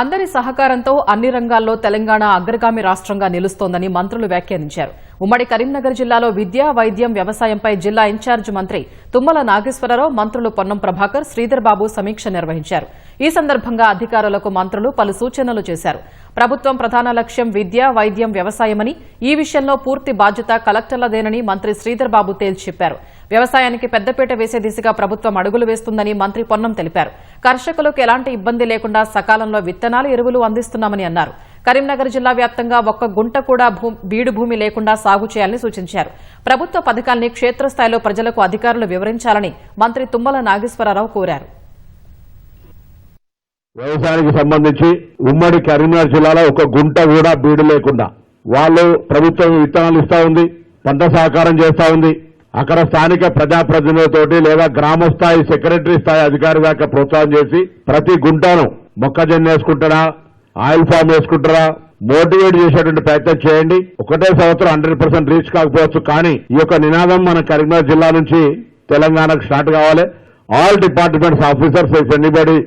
అందరి సహకారంతో అన్ని రంగాల్లో తెలంగాణ అగ్రగామి రాష్ట్రంగా నిలుస్తోందని మంత్రులు వ్యాఖ్యానించారు. ఉమ్మడి కరీంనగర్ జిల్లాలో విద్య వైద్యం వ్యవసాయంపై జిల్లా ఇన్ఛార్జ్ మంత్రి తుమ్మల నాగేశ్వరరావు మంత్రులు పొన్నం ప్రభాకర్ శ్రీధర్ బాబు సమీక్ష నిర్వహించారు. ఈ సందర్భంగా అధికారులకు మంత్రులు పలు సూచనలు చేశారు. ప్రభుత్వం ప్రధాన లక్ష్యం విద్య వైద్యం వ్యవసాయమని ఈ విషయంలో పూర్తి బాధ్యత కలెక్టర్లదేనని మంత్రి శ్రీధర్ బాబు తేల్చి చెప్పారు. వ్యవసాయానికి పెద్దపీట వేసే దిశగా ప్రభుత్వం అడుగులు వేస్తుందని మంత్రి పొన్నం తెలిపారు. కర్షకులకు ఎలాంటి ఇబ్బంది లేకుండా సకాలంలో విత్తనాలు ఎరువులు అందిస్తున్నామని అన్నారు. కరీంనగర్ జిల్లా వ్యాప్తంగా ఒక్క గుంట కూడా బీడు భూమి లేకుండా సాగు చేయాలని సూచించారు. ప్రభుత్వ పథకాల్ని క్షేత్రస్థాయిలో ప్రజలకు అధికారులు వివరించాలని మంత్రి తుమ్మల నాగేశ్వరరావు కోరారు. వ్యవసాయానికి సంబంధించి ఉమ్మడి కరీంనగర్ జిల్లాలో ఒక గుంట కూడా బీడు లేకుండా వాళ్ళు ప్రభుత్వం విత్తనాలు ఇస్తా ఉంది పంట సహకారం చేస్తా ఉంది. అక్కడ స్థానిక ప్రజాప్రతినిధులతోటి లేదా గ్రామ స్థాయి సెక్రటరీ స్థాయి అధికారి దాకా ప్రోత్సాహం చేసి ప్రతి గుంటను మొక్కజొన్న వేసుకుంటారా ఆయిల్ ఫామ్ వేసుకుంటారా మోటివేట్ చేసేటువంటి ప్రయత్నం చేయండి. ఒకటే సంవత్సరం హండ్రెడ్ పర్సెంట్ రీచ్ కాకపోవచ్చు కానీ ఈ యొక్క నినాదం మన కరీంనగర్ జిల్లా నుంచి తెలంగాణకు స్టార్ట్ కావాలి. All departments officers if anybody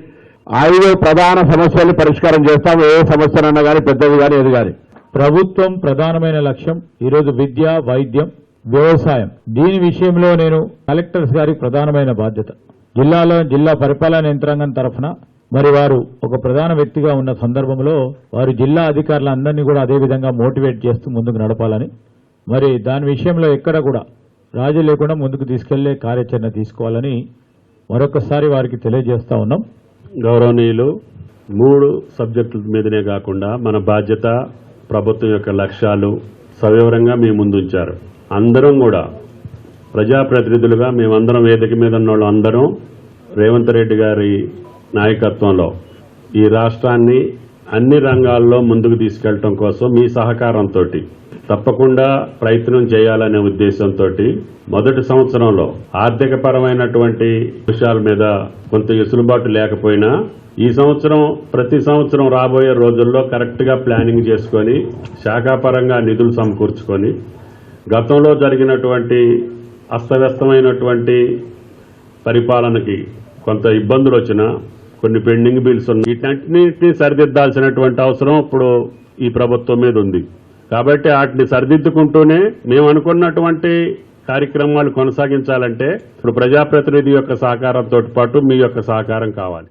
ఐదు ప్రధాన సమస్యలు పరిష్కారం చేస్తాం. ఏ సమస్యనన్నా కానీ పెద్దది కానీ ఏది కానీ ప్రభుత్వం ప్రధానమైన లక్ష్యం ఈరోజు విద్య వైద్యం వ్యవసాయం. దీని విషయంలో నేను కలెక్టర్స్ గారికి ప్రధానమైన బాధ్యత. జిల్లాలో జిల్లా పరిపాలన యంత్రాంగం తరఫున మరి వారు ఒక ప్రధాన వ్యక్తిగా ఉన్న సందర్భంలో వారు జిల్లా అధికారులందరినీ కూడా అదే విధంగా మోటివేట్ చేస్తూ ముందుకు నడపాలని మరి దాని విషయంలో ఎక్కడ కూడా రాజీ లేకుండా ముందుకు తీసుకెళ్ళే కార్యాచరణ తీసుకోవాలని మరొకసారి వారికి తెలియజేస్తా ఉన్నాం. గౌరవనీయులు మూడు సబ్జెక్టుల మీదనే కాకుండా మన బాధ్యత ప్రభుత్వం యొక్క లక్ష్యాలు సవివరంగా మీ ముందుంచారు అందరం కూడా ప్రజాప్రతినిధులుగా మేమందరం వేదిక మీద ఉన్న వాళ్ళు అందరం రేవంత్ రెడ్డి గారి నాయకత్వంలో ఈ రాష్ట్రాన్ని అన్ని రంగాల్లో ముందుకు తీసుకెళ్ళటం కోసం మీ సహకారంతో తప్పకుండా ప్రయత్నం చేయాలనే ఉద్దేశంతో మొదటి సంవత్సరంలో ఆర్థిక పరమైనటువంటి విషయాల మీద కొంత వెసులుబాటు లేకపోయినా ఈ సంవత్సరం ప్రతి సంవత్సరం రాబోయే రోజుల్లో కరెక్ట్గా ప్లానింగ్ చేసుకొని శాఖాపరంగా నిధులు సమకూర్చుకొని గతంలో జరిగినటువంటి అస్తవ్యస్తమైనటువంటి పరిపాలనకి కొంత ఇబ్బందులు వచ్చినా కొన్ని పెండింగ్ బిల్స్ ఉన్నాయి వీటన్నిటిని సరిదిద్దాల్సినటువంటి అవసరం ఇప్పుడు ఈ ప్రభుత్వం మీద ఉంది. కాబట్టి వాటిని సరిదిద్దుకుంటూనే మేము అనుకున్నటువంటి కార్యక్రమాలు కొనసాగించాలంటే ఇప్పుడు ప్రజాప్రతినిధి యొక్క సహకారంతో పాటు మీ యొక్క సహకారం కావాలి.